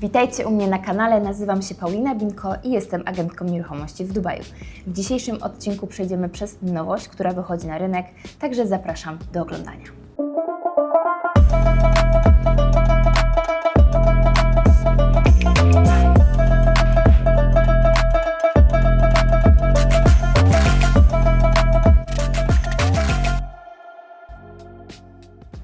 Witajcie u mnie na kanale, nazywam się Paulina Binko i jestem agentką nieruchomości w Dubaju. W dzisiejszym odcinku przejdziemy przez nowość, która wychodzi na rynek, także zapraszam do oglądania.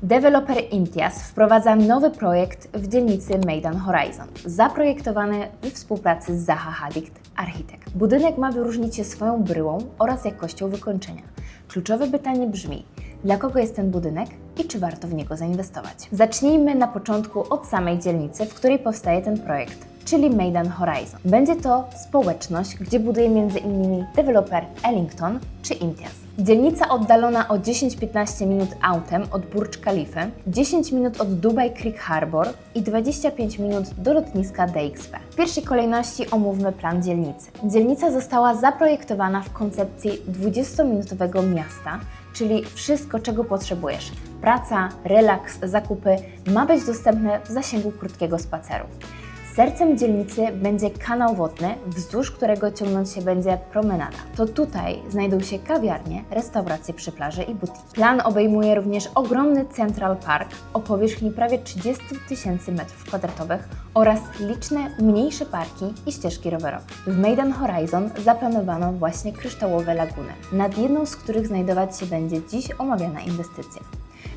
Deweloper Imtiaz wprowadza nowy projekt w dzielnicy Maidan Horizon, zaprojektowany we współpracy z Zaha Hadid Architect. Budynek ma wyróżnić się swoją bryłą oraz jakością wykończenia. Kluczowe pytanie brzmi, dla kogo jest ten budynek i czy warto w niego zainwestować? Zacznijmy na początku od samej dzielnicy, w której powstaje ten projekt czyli Maidan Horizon. Będzie to społeczność, gdzie buduje m.in. deweloper Ellington czy Imtiaz. Dzielnica oddalona o 10-15 minut autem od Burj Khalify, 10 minut od Dubai Creek Harbor i 25 minut do lotniska DXP. W pierwszej kolejności omówmy plan dzielnicy. Dzielnica została zaprojektowana w koncepcji 20-minutowego miasta, czyli wszystko, czego potrzebujesz. Praca, relaks, zakupy ma być dostępne w zasięgu krótkiego spaceru. Sercem dzielnicy będzie kanał wodny, wzdłuż którego ciągnąć się będzie promenada. To tutaj znajdą się kawiarnie, restauracje przy plaży i buty. Plan obejmuje również ogromny Central Park o powierzchni prawie 30 tysięcy metrów kwadratowych oraz liczne mniejsze parki i ścieżki rowerowe. W Maidan Horizon zaplanowano właśnie kryształowe laguny, nad jedną z których znajdować się będzie dziś omawiana inwestycja.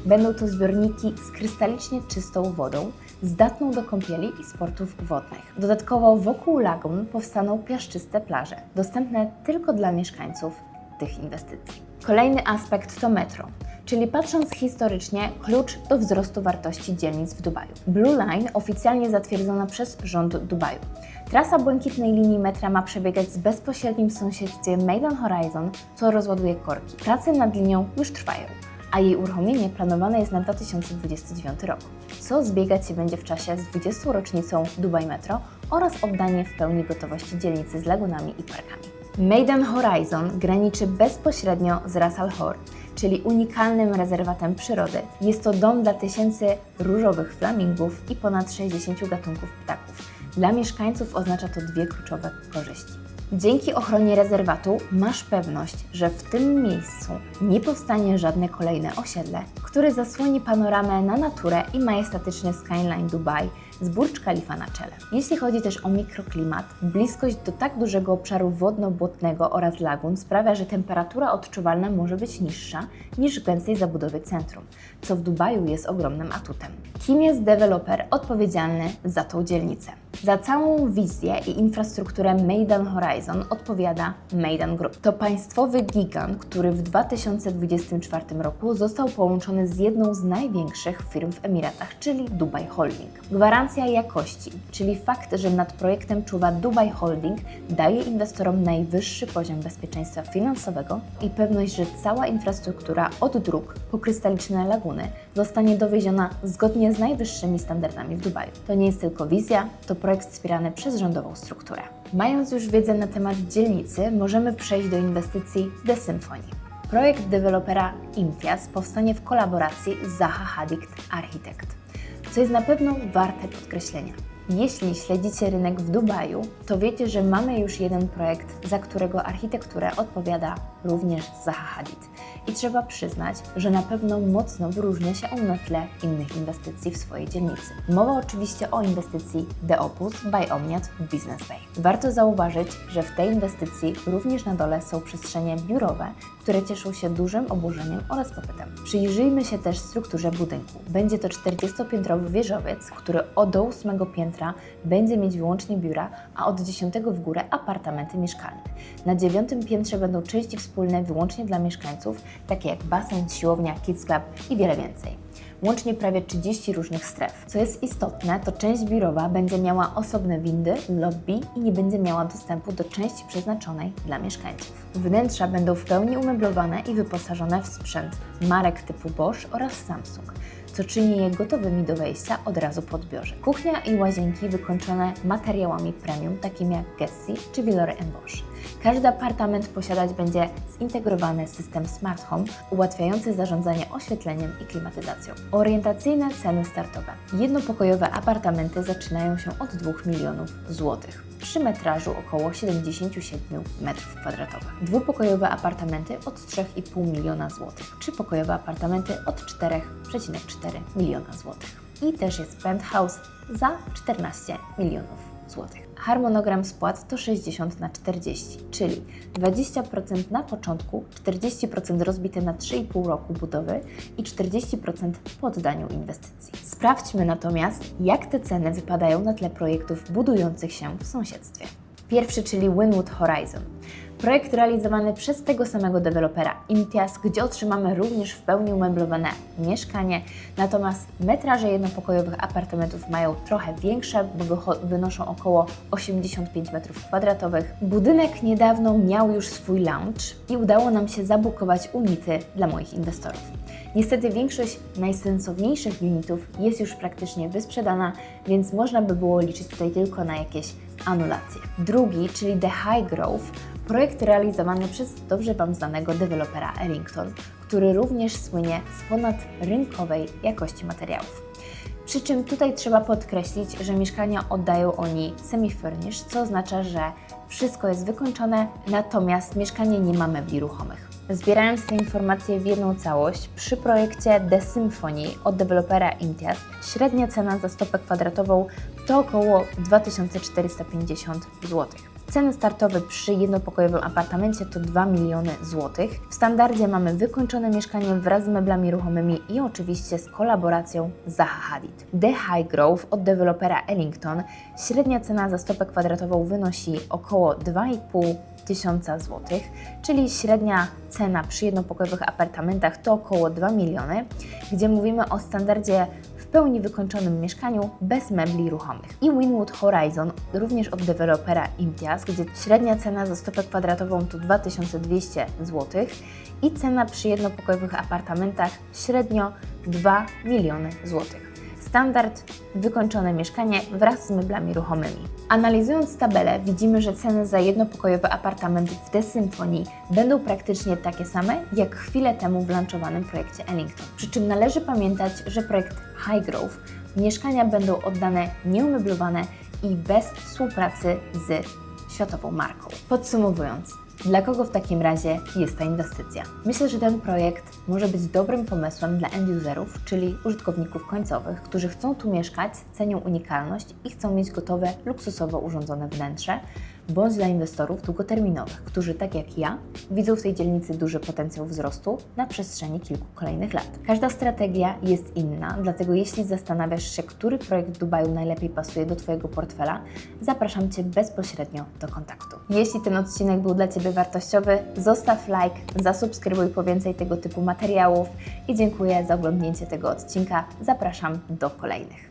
Będą to zbiorniki z krystalicznie czystą wodą, zdatną do kąpieli i sportów wodnych. Dodatkowo wokół lagun powstaną piaszczyste plaże, dostępne tylko dla mieszkańców tych inwestycji. Kolejny aspekt to metro, czyli patrząc historycznie, klucz do wzrostu wartości dzielnic w Dubaju. Blue Line oficjalnie zatwierdzona przez rząd Dubaju. Trasa błękitnej linii metra ma przebiegać w bezpośrednim sąsiedztwie Maidan Horizon, co rozładuje korki. Prace nad linią już trwają a jej uruchomienie planowane jest na 2029 rok, co zbiegać się będzie w czasie z 20. rocznicą Dubai Metro oraz oddanie w pełni gotowości dzielnicy z lagunami i parkami. Maidan Horizon graniczy bezpośrednio z Ras Al Khor, czyli unikalnym rezerwatem przyrody. Jest to dom dla tysięcy różowych flamingów i ponad 60 gatunków ptaków. Dla mieszkańców oznacza to dwie kluczowe korzyści. Dzięki ochronie rezerwatu masz pewność, że w tym miejscu nie powstanie żadne kolejne osiedle, które zasłoni panoramę na naturę i majestatyczny skyline Dubai z Burj Khalifa na czele. Jeśli chodzi też o mikroklimat, bliskość do tak dużego obszaru wodno-błotnego oraz lagun sprawia, że temperatura odczuwalna może być niższa niż w gęstej zabudowie centrum, co w Dubaju jest ogromnym atutem. Kim jest deweloper odpowiedzialny za tą dzielnicę? Za całą wizję i infrastrukturę Maidan Horizon odpowiada Maidan Group. To państwowy gigant, który w 2024 roku został połączony z jedną z największych firm w Emiratach, czyli Dubai Holding. Gwarancja jakości, czyli fakt, że nad projektem czuwa Dubai Holding, daje inwestorom najwyższy poziom bezpieczeństwa finansowego i pewność, że cała infrastruktura od dróg po krystaliczne laguny zostanie dowieziona zgodnie z najwyższymi standardami w Dubaju. To nie jest tylko wizja, to projekt wspierany przez rządową strukturę. Mając już wiedzę na temat dzielnicy, możemy przejść do inwestycji The Symphony. Projekt dewelopera Imtiaz powstanie w kolaboracji z Zaha Hadid Architect, co jest na pewno warte podkreślenia. Jeśli śledzicie rynek w Dubaju, to wiecie, że mamy już jeden projekt, za którego architekturę odpowiada również Zaha Hadid. I trzeba przyznać, że na pewno mocno wyróżnia się on na tle innych inwestycji w swojej dzielnicy. Mowa oczywiście o inwestycji The Opus by Omniat w Business Bay. Warto zauważyć, że w tej inwestycji również na dole są przestrzenie biurowe, które cieszą się dużym obłożeniem oraz popytem. Przyjrzyjmy się też strukturze budynku. Będzie to 40-piętrowy wieżowiec, który od 8 piętra będzie mieć wyłącznie biura, a od 10 w górę apartamenty mieszkalne. Na 9 piętrze będą części wspólne wyłącznie dla mieszkańców, takie jak basen, siłownia, kids club i wiele więcej łącznie prawie 30 różnych stref. Co jest istotne, to część biurowa będzie miała osobne windy, lobby i nie będzie miała dostępu do części przeznaczonej dla mieszkańców. Wnętrza będą w pełni umeblowane i wyposażone w sprzęt marek typu Bosch oraz Samsung co czyni je gotowymi do wejścia od razu po odbiorze. Kuchnia i łazienki wykończone materiałami premium, takimi jak Gessi czy Villore Bosch. Każdy apartament posiadać będzie zintegrowany system Smart Home ułatwiający zarządzanie oświetleniem i klimatyzacją. Orientacyjne ceny startowe. Jednopokojowe apartamenty zaczynają się od 2 milionów złotych przy metrażu około 77 m2. Dwupokojowe apartamenty od 3,5 miliona złotych. Trzypokojowe apartamenty od 4,4 miliona złotych. I też jest penthouse za 14 milionów złotych. Harmonogram spłat to 60 na 40, czyli 20% na początku, 40% rozbite na 3,5 roku budowy i 40% po oddaniu inwestycji. Sprawdźmy natomiast, jak te ceny wypadają na tle projektów budujących się w sąsiedztwie. Pierwszy, czyli Winwood Horizon. Projekt realizowany przez tego samego dewelopera Imtiaz, gdzie otrzymamy również w pełni umeblowane mieszkanie, natomiast metraże jednopokojowych apartamentów mają trochę większe, bo wynoszą około 85 m2. Budynek niedawno miał już swój lounge i udało nam się zabukować unity dla moich inwestorów. Niestety większość najsensowniejszych unitów jest już praktycznie wysprzedana, więc można by było liczyć tutaj tylko na jakieś anulacje. Drugi, czyli The High Grove, projekt realizowany przez dobrze Wam znanego dewelopera Ellington, który również słynie z ponadrynkowej jakości materiałów. Przy czym tutaj trzeba podkreślić, że mieszkania oddają oni semi-furnished, co oznacza, że wszystko jest wykończone, natomiast mieszkanie nie ma mebli ruchomych. Zbierając te informacje w jedną całość, przy projekcie The Symphony od dewelopera Imtiaz średnia cena za stopę kwadratową to około 2450 zł. Ceny startowe przy jednopokojowym apartamencie to 2 miliony złotych. W standardzie mamy wykończone mieszkanie wraz z meblami ruchomymi i oczywiście z kolaboracją Zaha Hadid. The High Grove od dewelopera Ellington średnia cena za stopę kwadratową wynosi około 2,5 tysiąca złotych, czyli średnia cena przy jednopokojowych apartamentach to około 2 miliony, gdzie mówimy o standardzie pełni wykończonym mieszkaniu bez mebli ruchomych. I Winwood Horizon, również od dewelopera Imtiaz, gdzie średnia cena za stopę kwadratową to 2200 zł i cena przy jednopokojowych apartamentach średnio 2 miliony złotych. Standard wykończone mieszkanie wraz z meblami ruchomymi. Analizując tabelę, widzimy, że ceny za jednopokojowe apartamenty w The Symphony będą praktycznie takie same, jak chwilę temu w launchowanym projekcie Ellington. Przy czym należy pamiętać, że projekt High Grove mieszkania będą oddane nieumeblowane i bez współpracy z światową marką. Podsumowując, dla kogo w takim razie jest ta inwestycja? Myślę, że ten projekt może być dobrym pomysłem dla end-userów, czyli użytkowników końcowych, którzy chcą tu mieszkać, cenią unikalność i chcą mieć gotowe, luksusowo urządzone wnętrze, bądź dla inwestorów długoterminowych, którzy tak jak ja widzą w tej dzielnicy duży potencjał wzrostu na przestrzeni kilku kolejnych lat. Każda strategia jest inna, dlatego jeśli zastanawiasz się, który projekt w Dubaju najlepiej pasuje do Twojego portfela, zapraszam Cię bezpośrednio do kontaktu. Jeśli ten odcinek był dla Ciebie wartościowy, zostaw like, zasubskrybuj po więcej tego typu materiałów i dziękuję za oglądnięcie tego odcinka. Zapraszam do kolejnych.